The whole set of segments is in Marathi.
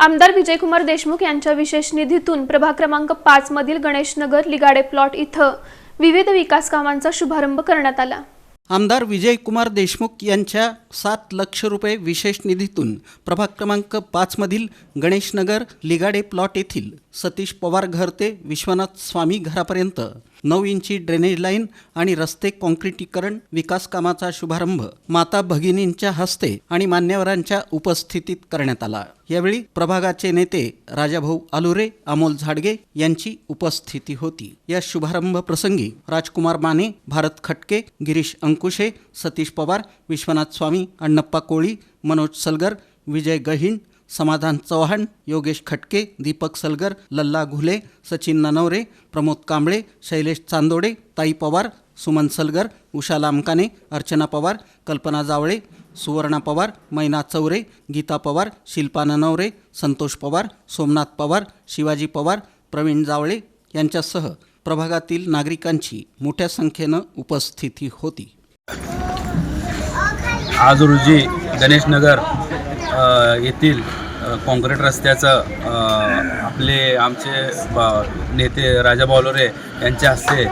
आमदार विजयकुमार देशमुख यांच्या विशेष निधीतून प्रभाग क्रमांक पाच मधील गणेशनगर लिगाडे प्लॉट इथं विविध विकास कामांचा शुभारंभ करण्यात आला. आमदार विजयकुमार देशमुख यांच्या सात लक्ष रुपये विशेष निधीतून प्रभाग क्रमांक पाचमधील गणेशनगर लिगाडे प्लॉट येथील सतीश पवार घर ते विश्वनाथ स्वामी घरापर्यंत नऊ इंची ड्रेनेज लाईन आणि रस्ते काँक्रिटीकरण विकास कामाचा शुभारंभ माता भगिनींच्या हस्ते आणि मान्यवरांच्या उपस्थितीत करण्यात आला. यावेळी प्रभागाचे नेते राजाभाऊ आलुरे अमोल झाडगे यांची उपस्थिती होती. या शुभारंभ प्रसंगी राजकुमार माने भारत खटके गिरीश अंकुशे सतीश पवार विश्वनाथ स्वामी अण्णप्पा कोळी मनोज सलगर विजय गहिण समाधान चव्हाण योगेश खटके दीपक सलगर लल्ला घुले सचिन ननवरे प्रमोद कांबळे शैलेश चांदोडे ताई पवार सुमन सलगर उषा लामकाने अर्चना पवार कल्पना जावळे सुवर्णा पवार मैना चौरे गीता पवार शिल्पा ननवरे संतोष पवार सोमनाथ पवार शिवाजी पवार प्रवीण जावळे यांच्यासह प्रभागातील नागरिकांची मोठ्या संख्येनं उपस्थिती होती. आज रोजी गणेशनगर येथील काँक्रीट रस्त्याचं आपले आमचे ब- नेते राजा बावलोरे यांच्या हस्ते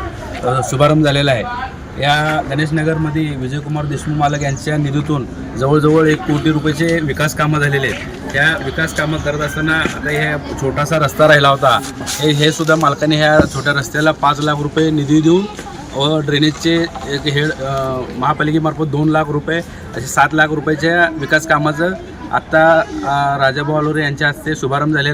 शुभारंभ झालेला आहे. या गणेशनगरमध्ये विजयकुमार देशमुख मालक यांच्या निधीतून जवळजवळ एक कोटी रुपयाचे विकास कामं झालेले आहेत. त्या विकास कामं करत असताना आता हे छोटासा रस्ता राहिला होता. हे हे सुद्धा मालकाने ह्या छोट्या रस्त्याला पाच लाख रुपये निधी देऊन व ड्रेनेजचे एक हे महापालिकेमार्फत दोन लाख रुपये असे सात लाख रुपयाच्या विकास कामाचं आत्ता राजा राजाभाऊ आलोरे यांच्या हस्ते शुभारंभ झालेला